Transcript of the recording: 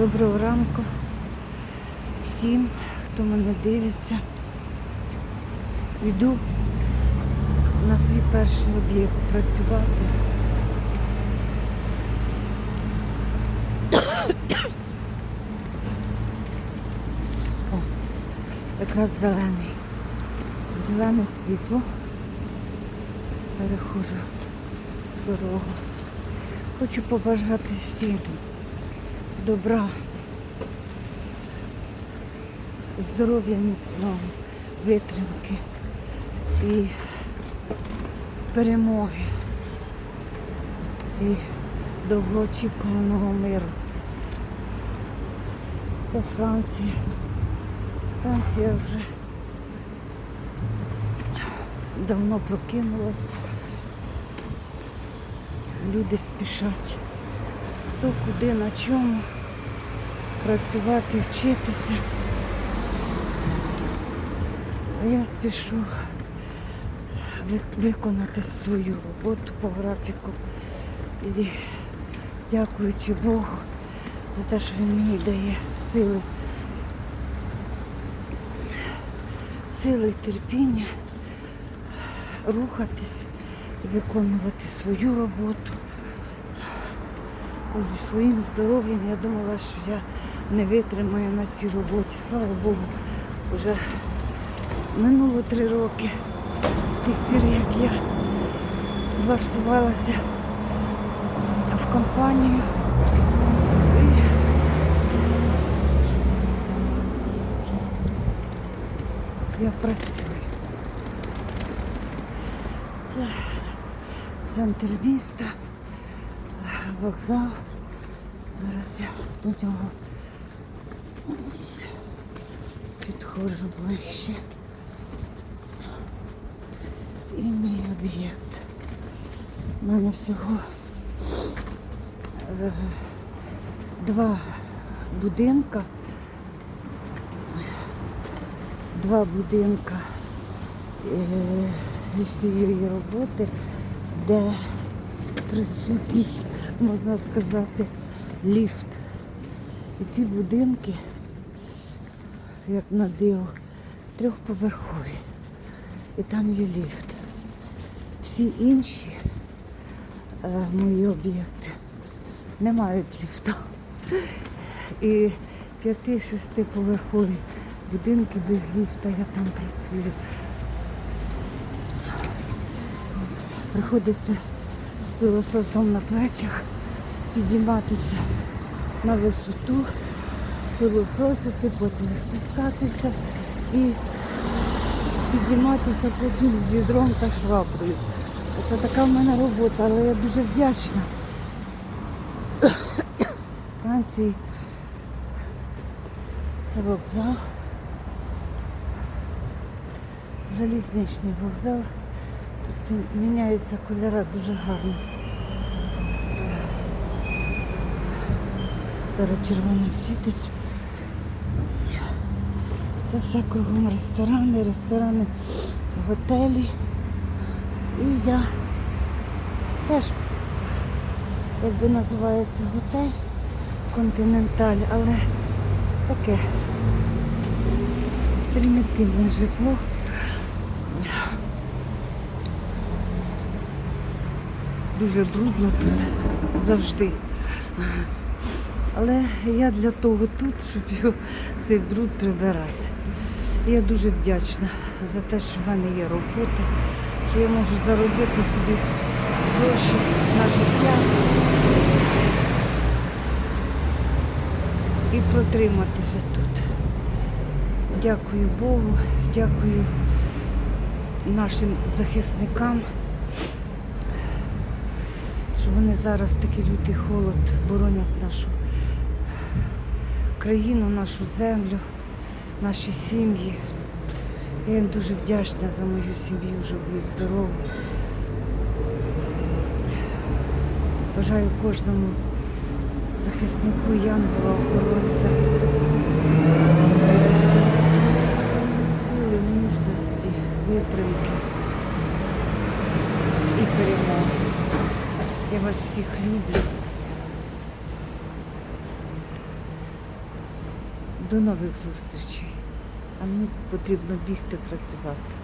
Доброго ранку всім, хто мене дивиться. Йду на свій перший об'єкт працювати. О, якраз зелений. Зелене світло. Перехожу дорогу. Хочу побажати всім добра, здоров'я міцного, витримки і перемоги і довгоочікуваного миру. Це Франція. Франція вже давно прокинулась. Люди спішать. Хто куди, на чому працювати, вчитися. А я спішу виконати свою роботу по графіку. І дякуючи Богу за те, що він мені дає сили. Сили і терпіння рухатись і виконувати свою роботу. Зі своїм здоров'ям я думала, що я не витримаю на цій роботі. Слава Богу, вже минуло три роки з тих пір, як я влаштувалася в компанію. Я працюю. Це центр міста, вокзал. Зараз я до нього підходжу ближче. І мій об'єкт. У мене всього е, два будинка. Два будинка е, зі всієї роботи, де присутній, можна сказати, ліфт. І ці будинки, як на диво, трьохповерхові. І там є ліфт. Всі інші е, мої об'єкти не мають ліфта. І п'яти-шестиповерхові будинки без ліфта, я там працюю. Приходиться з пилососом на плечах підійматися на висоту, пилососити, потім спускатися і підійматися потім з відром та шваброю. Це така в мене робота, але я дуже вдячна Франції. Це вокзал. Залізничний вокзал. Тут міняються кольори дуже гарно. Зараз червоним світить. Це все кругом ресторани, ресторани, готелі. І я теж, якби називається готель Континенталь, але таке примітивне житло. Дуже брудно тут завжди. Але я для того тут, щоб цей бруд прибирати. Я дуже вдячна за те, що в мене є робота, що я можу заробити собі гроші на життя і протриматися тут. Дякую Богу, дякую нашим захисникам, що вони зараз такий лютий холод боронять нашу країну, нашу землю, наші сім'ї. Я їм дуже вдячна за мою сім'ю, живу і здорову. Бажаю кожному захиснику Янгола охоронця. Сили, мужності, витримки і перемоги. Я вас всіх люблю. До нових зустрічей. А мені потрібно бігти працювати.